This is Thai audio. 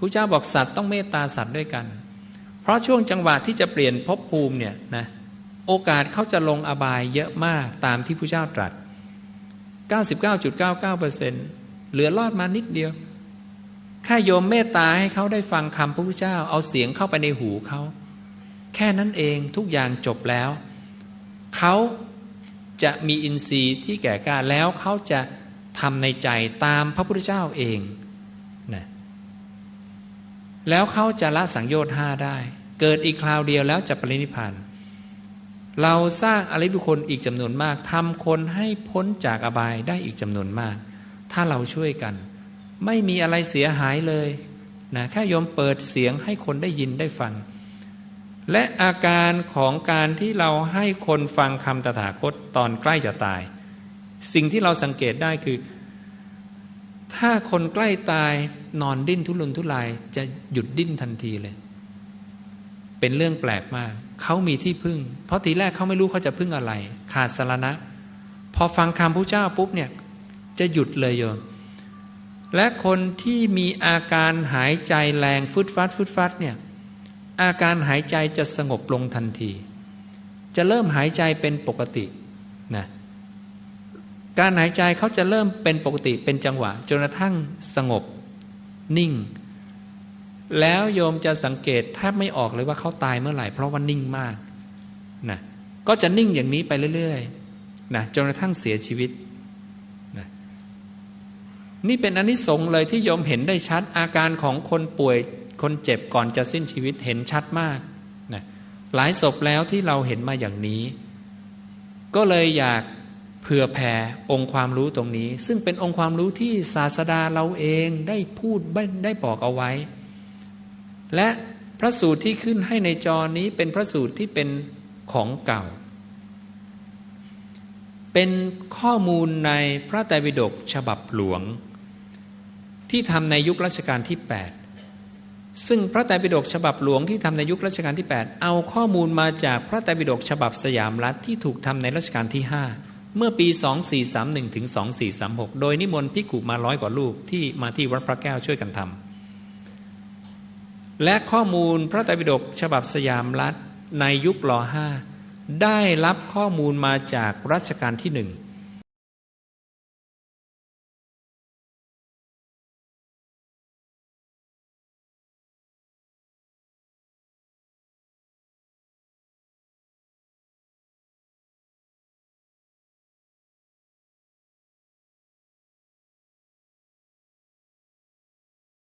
พระเจ้าบอกสัตว์ต้องเมตตาสัตว์ด้วยกัน เพราะช่วงจังหวะที่จะเปลี่ยนภพภูมิเนี่ยนะโอกาสเขาจะลงอบายเยอะมากตามที่พระเจ้าตรัส 99.99%เหลือรอดมานิดเดียวแค่โยมเมตตาให้เขาได้ฟังคำพระพุทธเจ้า เอาเสียงเข้าไปในหูเขา แค่นั้นเองทุกอย่างจบแล้ว เขาจะมีอินทรีย์ที่แก่กล้าแล้วเขาจะทำในใจตามพระพุทธเจ้าเอง แล้วเขาจะละสังโยชน์ห้าได้ เกิดอีกคราวเดียวแล้วจะปรินิพานเราสร้างอริบุคคลอีกจำนวนมากทำคนให้พ้นจากอบายได้อีกจำนวนมาก ถ้าเราช่วยกัน ไม่มีอะไรเสียหายเลยนะแค่ยมเปิดเสียงให้คนได้ยินได้ฟัง และอาการของการที่เราให้คนฟังคำตถาคตตอนใกล้จะตาย สิ่งที่เราสังเกตได้คือ ถ้าคนใกล้ตายนอนดิ้นทุรนทุรายจะหยุดดิ้นทันทีเลย เป็นเรื่องแปลกมาก เขามีที่พึ่ง เพราะทีแรกเขาไม่รู้เขาจะพึ่งอะไร ขาดสารณะ พอฟังคำพระเจ้าปุ๊บเนี่ย จะหยุดเลยโยมและคนที่มีอาการหายใจแรงฟึดฟัดฟึดฟัดเนี่ย อาการหายใจจะสงบลงทันที จะเริ่มหายใจเป็นปกตินะ การหายใจเขาจะเริ่มเป็นปกติเป็นจังหวะจนกระทั่งสงบ นิ่ง แล้วโยมจะสังเกตแทบไม่ออกเลยว่าเขาตายเมื่อไหร่ เพราะว่านิ่งมากนะก็จะนิ่งอย่างนี้ไปเรื่อยๆนะจนกระทั่งเสียชีวิตนี่เป็นอนนิสงส์เลยที่โยมเห็นได้ชัดอาการของคนป่วยคนเจ็บก่อนจะสิ้นชีวิตเห็นชัดมากนะหลายศพแล้วที่เราเห็นมาอย่างนี้ ก็เลยอยาก ผื่อแผ่องค์ความรู้ตรงนี้ ซึ่งเป็นองค์ความรู้ที่ศาสดาเราเองได้พูดได้บอกเอาไว้ และพระสูตรที่ขึ้นให้ในจอนี้เป็นพระสูตรที่เป็นของเก่า เป็นข้อมูลในพระไตรปิฎกฉบับหลวง ที่ทำในยุครัชกาลที่ 8 ซึ่งพระไตรปิฎกฉบับหลวงที่ทำในยุครัชกาลที่ 8 เอาข้อมูลมาจากพระไตรปิฎกฉบับสยามรัฐที่ถูกทำในรัชกาลที่ 5 เมื่อปี 2431 ถึง 2436 โดยนิมนต์พิกุมาร้อยกว่าลูกที่มาที่วัดพระแก้วช่วยกันทำและข้อมูลพระไตรปิฎกฉบับสยามรัฐในยุคลอห้าได้รับข้อมูลมาจากรัชกาลที่หนึ่ง